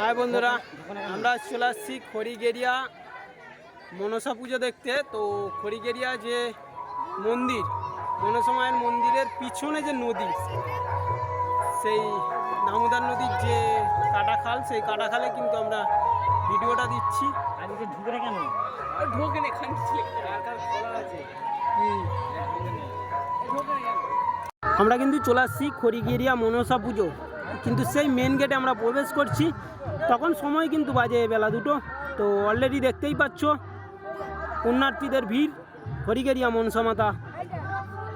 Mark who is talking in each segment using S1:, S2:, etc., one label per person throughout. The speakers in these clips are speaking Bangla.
S1: হাই বন্ধুরা আমরা চলে আসছি খড়িগেরিয়া মনসা পুজো দেখতে। তো খড়িগেরিয়া যে মন্দির মনসা মায়ের মন্দিরের পিছনে যে নদী সেই দামোদর নদীর যে কাটাখাল সেই কাটাখালে কিন্তু আমরা ভিডিওটা দিচ্ছি।
S2: আজকে ঢুকে কেন?
S1: ঢোকেন আমরা কিন্তু চলে আসছি খড়িগেরিয়া মনসা পুজো। কিন্তু সেই মেন গেটে আমরা প্রবেশ করছি। তখন সময় কিন্তু বাজে বেলা দুটো। তো অলরেডি দেখতেই পাচ্ছ, পুণ্যার্থীদের ভিড়। খড়িগেরিয়া মনসা মাতা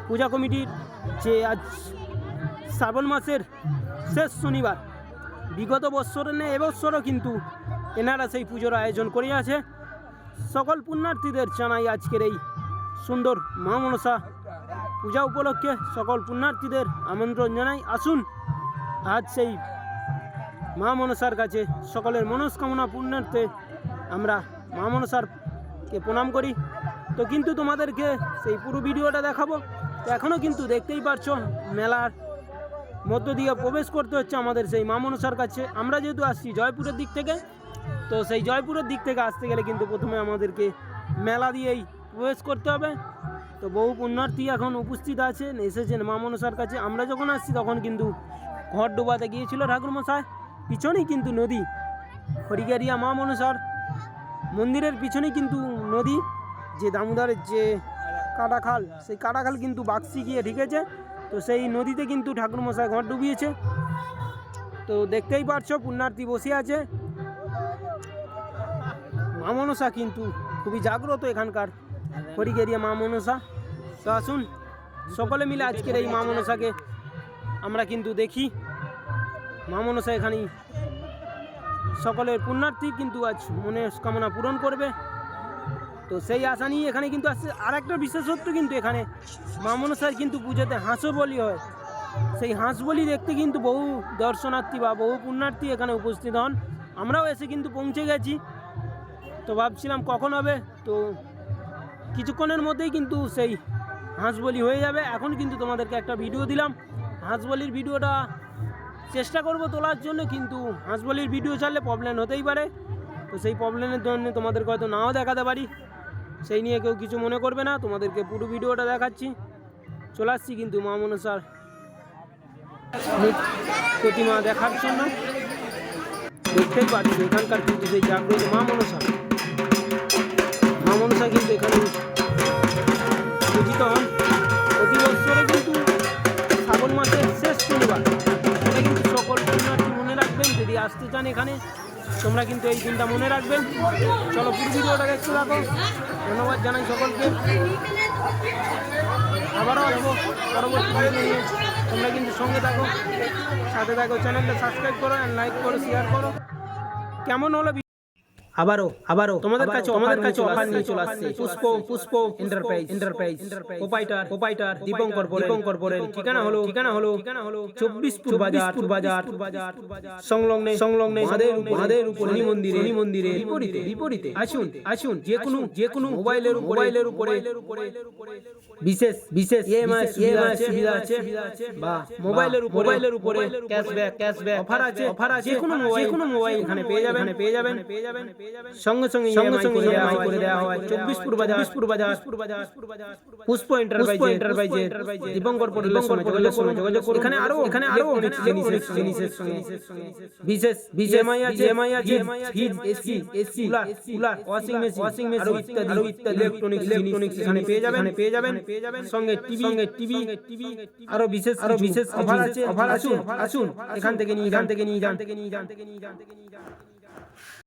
S1: পূজা কমিটির যে আজ শ্রাবণ মাসের শেষ শনিবার, বিগত বৎসরে নেই এবছরও কিন্তু এনারা সেই পুজোর আয়োজন করে আছে। সকল পুণ্যার্থীদের জানাই আজকের এই সুন্দর মা মনসা পূজা উপলক্ষে সকল পুণ্যার্থীদের আমন্ত্রণ জানাই। আসুন আজ সেই মা মনসার কাছে সকলের মনস্কামনা পূর্ণার্থে আমরা মা মনসারকে প্রণাম করি। তো কিন্তু তোমাদেরকে সেই পুরো ভিডিওটা দেখাবো। তো এখনও কিন্তু দেখতেই পারছ, মেলার মধ্য দিয়ে প্রবেশ করতে হচ্ছে আমাদের সেই মা মনসার কাছে। আমরা যেহেতু আসছি জয়পুরের দিক থেকে, তো সেই জয়পুরের দিক থেকে আসতে গেলে কিন্তু প্রথমে আমাদেরকে মেলা দিয়েই প্রবেশ করতে হবে। তো বহু পুণ্যার্থী এখন উপস্থিত আছেন, এসেছেন মা মনসার কাছে। আমরা যখন আসছি তখন কিন্তু ঘর ডোবাতে গিয়েছিল ঠাকুরমশাই পিছনেই কিন্তু নদী। হরিগারিয়া মা মনসার মন্দিরের পিছনেই কিন্তু নদী। যে দামোদরের যে কাটাখাল, সেই কাটাখাল কিন্তু বাক্সি গিয়ে ঢেকেছে। তো সেই নদীতে কিন্তু ঠাকুরমশাই ঘর ডুবিয়েছে। তো দেখতেই পারছ, পুণ্যার্থী বসে আছে। মা মনসা কিন্তু খুবই জাগ্রত এখানকার। হরিগেরিয়া মা মনসা তো আসুন, সকলে মিলে আজকের এই মা মনসাকে আমরা কিন্তু দেখি। মা মনসা এখানেই। সকলের পুণ্যার্থী কিন্তু আজ মনের কামনা পূরণ করবে। তো সেই আশা নিয়ে এখানে কিন্তু আসছে। আর একটা বিশেষত্ব কিন্তু এখানে। মামনসার কিন্তু পুজোতে হাঁসও বলি হয়। সেই হাঁস বলি দেখতে কিন্তু বহু দর্শনার্থী বা বহু পুণ্যার্থী এখানে উপস্থিত হন। আমরাও এসে কিন্তু পৌঁছে গেছি। তো ভাবছিলাম কখন হবে? তো কিছুক্ষণের মধ্যেই কিন্তু সেই হাঁস বলি হয়ে যাবে। এখন কিন্তু তোমাদেরকে একটা ভিডিও দিলাম। হাঁস বলির ভিডিওটা চেষ্টা করব তোলার জন্য, কিন্তু হাঁস বলির ভিডিও ছাড়লে প্রবলেম হতেই পারে। তো সেই প্রবলেমের জন্য তোমাদেরকে হয়তো নাও দেখাতে পারি। সেই নিয়ে কেউ কিছু মনে করবে না, তোমাদেরকে পুরো ভিডিওটা দেখাচ্ছি। চলে আসছি কিন্তু মা মনসার প্রতিমা দেখার জন্য। দেখতেই পাচ্ছি এখানকার কিন্তু সেই জাগ্রত মা মনসা। শেষ শনিবার এটা কিন্তু সকল পুণ্যার্থী মনে রাখবেন, যদি আসতে চান এখানে, তোমরা কিন্তু এই দিনটা মনে রাখবেন। চলো পুরো ভিডিওটা দেখতে থাকো ধন্যবাদ জানাই সকলকে। আবারও আসব পরবর্তী নিয়ে। তোমরা কিন্তু সঙ্গে থাকো, সাথে থাকো, চ্যানেলটা সাবস্ক্রাইব করো অ্যান্ড লাইক করো শেয়ার করো। কেমন হলো আবারও আবারও তোমাদের কাছে তোমাদের কাছে অফার নিয়ে চলে আসছে Pushpa Pushpa enterprise enterprise proprietor proprietor Dipankar Dipankar বলেন ঠিকানা হলো ঠিকানা হলো ঠিকানা হলো চব্বিশপুর বাজার বাজার বাজার সংলগ্নে সংলগ্নে মাদের মাদের উপর শনি মন্দিরে শনি মন্দিরে বিপরীতে বিপরীতে। আসুন আসুন যে কোনো যে কোনো মোবাইলের মোবাইলের উপরে বিশেষ বিশেষ ইএমআই ইএমআই সুবিধা আছে বা মোবাইলের উপরে মোবাইলের উপরে ক্যাশব্যাক ক্যাশব্যাক অফার আছে অফার আছে যে কোনো মোবাইল যে কোনো মোবাইল এখানে পেয়ে যাবেন পেয়ে যাবেন পেয়ে যাবেন। সঙ্গে সঙ্গে সঙ্গে সঙ্গে ইএমআই করে দেওয়া হয়। চব্বিশপুর বাজার চব্বিশপুর বাজার পুষ্প এন্টারপ্রাইজ এন্টারপ্রাইজ দীপঙ্কর পরিদর্শন যোগাযোগ করুন যোগাযোগ করুন এখানে আরও এখানে আরও অনেক জিনিসের জিনিসের সঙ্গে। বিশেষ বিশেষ আছে এমআই আছে fridge AC AC cooler cooler washing machine washing machine ইত্যাদি আরও ইত্যাদি ইলেকট্রনিক্স ইলেকট্রনিক্স এখানে পেয়ে যাবেন পেয়ে যাবেন। পেয়ে যাবেন। সঙ্গে টিভি সঙ্গে টিভি টিভি আরও বিশেষ আরও বিশেষ অফার আছে অফার আসুন আসুন এখান থেকে নিয়ে যান থেকে নিয়ে যান। থেকে নিয়ে যান। থেকে নিয়ে যান থেকে নিয়ে যান।